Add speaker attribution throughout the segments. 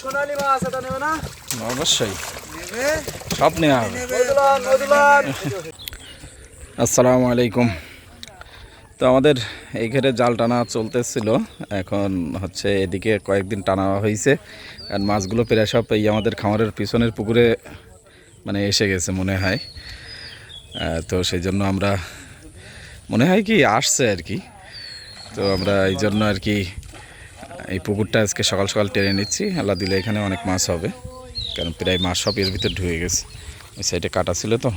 Speaker 1: সোনালি মাছ এটা নেবে? না
Speaker 2: অবশ্যই সব নেওয়া হবে।
Speaker 1: মধুলান মধুলান
Speaker 2: আসসালামু আলাইকুম। তো আমাদের এই ঘেরে জাল টানা চলতেছিল। এখন হচ্ছে এদিকে কয়েকদিন টানা হয়েছে আর মাছগুলো প্রায় সব এই আমাদের খামারের পিছনের পুকুরে মানে এসে গেছে মনে হয়। তো সেই জন্য আমরা, মনে হয় কি আসছে আর কি। তো আমরা এই জন্য আর কি, এই পুকুরটা আজকে সকাল সকাল টেনে নিচ্ছি। আল্লাহ দিলে এখানে অনেক মাছ হবে, কারণ প্রায় মাছ সব এর ভিতরে ঢুকে গেছে। ওই সাইডে কাটা ছিল তো।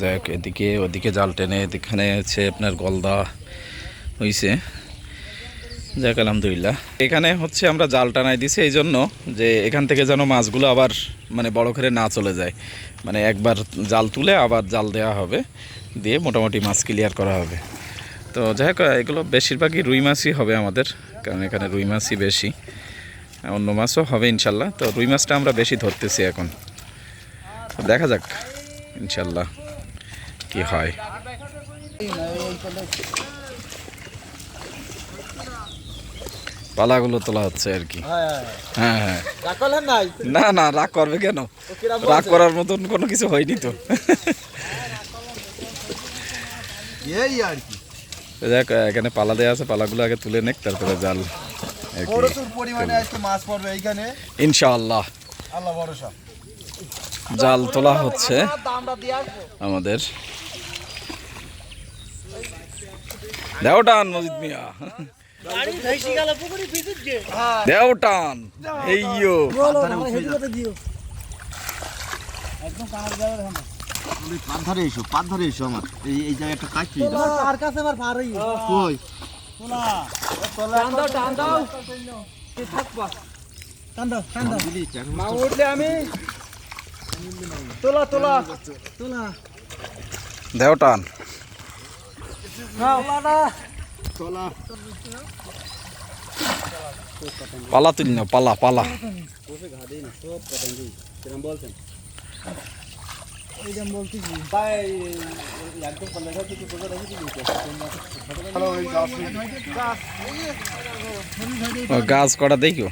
Speaker 2: যাই হোক, এদিকে, ওদিকে জাল টেনে এখানে হচ্ছে আপনার গলদা হয়েছে যাক, আলহামদুলিল্লাহ। এখানে হচ্ছে আমরা জাল টানাই দিছি, এই জন্য যে এখান থেকে যেন মাছগুলো আবার মানে বড় করে না চলে যায়। মানে একবার জাল তুলে আবার জাল দেওয়া হবে, দিয়ে মোটামুটি মাছ ক্লিয়ার করা হবে। তো যাই হোক, এগুলো বেশিরভাগই রুই মাছই হবে আমাদের, কারণ এখানে রুই মাছই বেশি। অন্য মাছও হবে ইনশাল্লাহ। তো রুই মাছটা আমরা বেশি ধরতেছি এখন। দেখা যাক, ইনশাল্লাহ কি হয়। পালাগুলো তোলা হচ্ছে আর কি। হ্যাঁ হ্যাঁ না? না রাগ করবে কেন? রাগ করার মতন কোনো কিছু হয়নি তো।
Speaker 1: এই আর কি।
Speaker 2: তো এখানে পালা দেওয়া আছে পালাগুলো আগে তুলে নেক তারপরে জাল। ইনশাআল্লাহ। জাল তোলা হচ্ছে আমাদের। দেও টান মজিদ মিয়া। দেও টান। এইয়ো
Speaker 1: পাত ধরে এসো পাত ধরে এসো আমার। এই এই জায়গায় একটা কাজ পেয়ে
Speaker 3: আর কাছে আমার পার
Speaker 1: কই?
Speaker 3: টান দাও টান দাও। থাকবা টান দাও টান দাও।
Speaker 1: মা উঠলে আমি। তোলা তোলা।
Speaker 3: তোলা।
Speaker 2: দেও টান।
Speaker 3: না
Speaker 1: তোলা
Speaker 2: পালা। তুলি না পালা পালা। গাছ কটা দেখিও।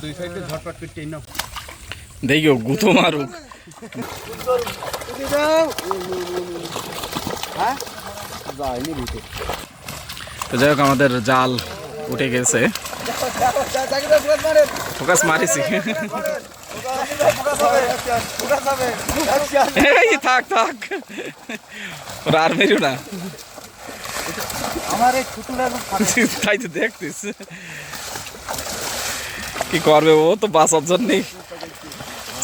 Speaker 1: দুই সাইডে ঝটপট করতে নাও।
Speaker 2: দেখিও গুতো মারুক। তো যাই হোক, আমাদের জাল উঠে গেছে। ফোকাস মারিছি। থাক থাক। ওরা আর মেরু না। তাই তো দেখতিস কি করবে ও তো বাঁচার জন্যই।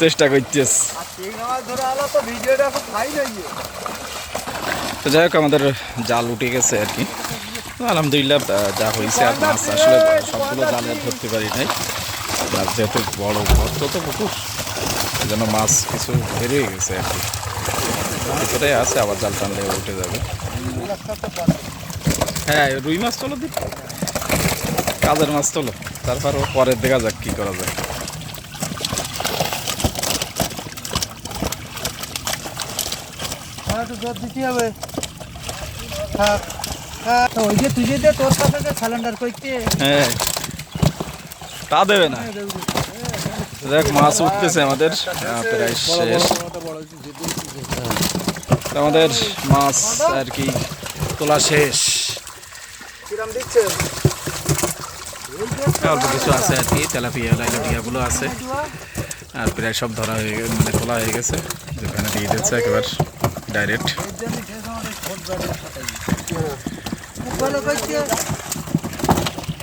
Speaker 2: চেষ্টা করছিস
Speaker 1: তো
Speaker 2: যাই হোক, আমাদের জাল উঠে গেছে আর কি। আলহামদুলিল্লাহ যা হয়েছে আর মাছ আসলে সবগুলো জালে ধরতে পারি নাই। আর যেহেতু বড় গর্ত তো পুকুর এই জন্য মাছ কিছু বেরিয়ে গেছে আর কি। ভিতরে আছে, আবার জাল টানলে উঠে যাবে। হ্যাঁ রুই মাছ তোলো দি কাজের মাছ তোলো? তারপর ও পরে দেখা যাক কি করা যায়।
Speaker 3: একটু জোর দিতে হবে থাক। ওই যে তুই যে তোর কাছে যে সিলিন্ডার কইতে
Speaker 2: হ্যাঁ তা দেবে না দেখ মাছ উঠতেছে আমাদের প্রায় শেষ আমাদের মাছ আর কি তোলা শেষ অল্প কিছু আছে আর কি তেলাপিয়া লাইলটিয়াগুলো আছে আর প্রায় সব ধরা হয়ে গে- মানে তোলা হয়ে গেছে যেখানে দিয়ে দিচ্ছে একেবারে ডাইরেক্ট